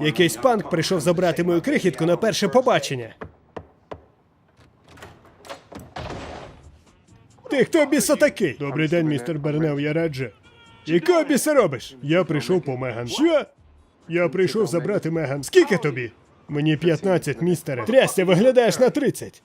Якийсь панк прийшов забрати мою крихітку на перше побачення. Ти хто біса такий? Добрий день, містер Бернев, я Реджі. Якого біса робиш? Я прийшов по Меган. Що? Я прийшов забрати Меган. Скільки тобі? Мені 15, містере. Трясся, виглядаєш на 30.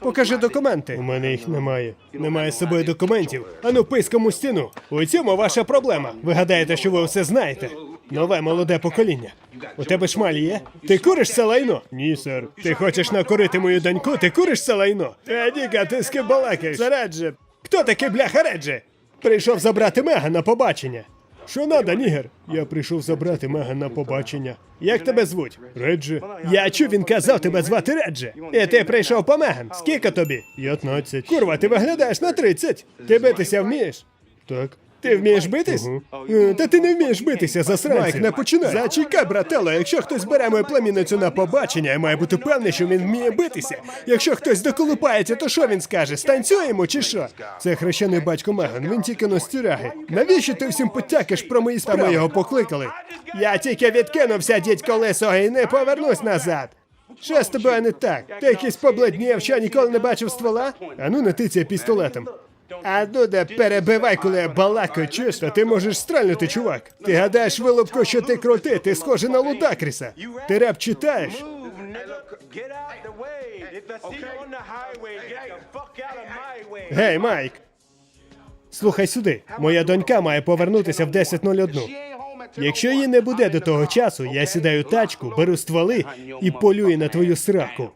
Покажи документи. У мене їх немає. Немає з собою документів. Ану, писком у стіну. У цьому ваша проблема. Ви гадаєте, що ви все знаєте? Нове молоде покоління. У тебе шмаль є? Ти куриш це лайно? Ні, сер. Ти хочеш накурити мою доньку? Ти куриш це лайно? Діка, ти з ким балакаєш? Це Реджі. Хто такий бляха Реджі? Прийшов забрати Меган на побачення. Що надо, нігер? Я прийшов забрати Меган на побачення. Як тебе звуть? Реджі. Я чув, він казав тебе звати Реджі. І ти прийшов по Меган. Скільки тобі? 15. Курва, ти виглядаєш на 30. Ти битися вмієш? Так. Ти вмієш битись? Е, Та ти не вмієш битися, засранці. Майк, не починай. Зачекай, брателло, якщо хтось бере мою племінницю на побачення, я маю бути певний, що він вміє битися. Якщо хтось доколупається, то що він скаже? Станцюємо чи що? Це хрещений батько Меган, він тільки на стюряги. Навіщо ти всім потякиш про мої справи? Та ми його покликали. Я тільки відкинувся, дідько лисого, і не повернусь назад. Що з тобою не так? Ти якийсь побледнів, що ніколи не бачив ствола? Ану, не тицяй пістолетом. А ну де перебивай, коли я балакаю, чуєш, ти можеш стрельнути, чувак. Ти гадаєш, вилупко, що ти крутий, ти схожий на Лудакріса. Ти реп читаєш? Гей, Майк. Слухай сюди, моя донька має повернутися в 10.01. Якщо її не буде до того часу, я сідаю тачку, беру стволи і полюю на твою сраку.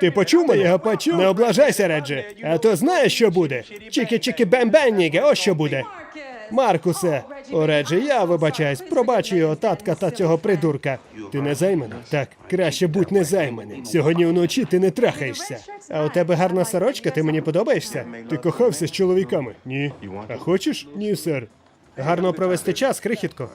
Ти почув мене? Я почув. Не облажайся, Реджі. А то знаєш, що буде? Чікі-чікі бем ніге ось що буде. Маркусе, о Реджі, я вибачаюсь, пробачу його татка та цього придурка. Ти не займаний? Так, краще будь не займаний. Сьогодні вночі ти не трахаєшся. А у тебе гарна сорочка, ти мені подобаєшся? Ти кохався з чоловіками? Ні. А хочеш? Ні, сер. Гарно провести час, крихітко.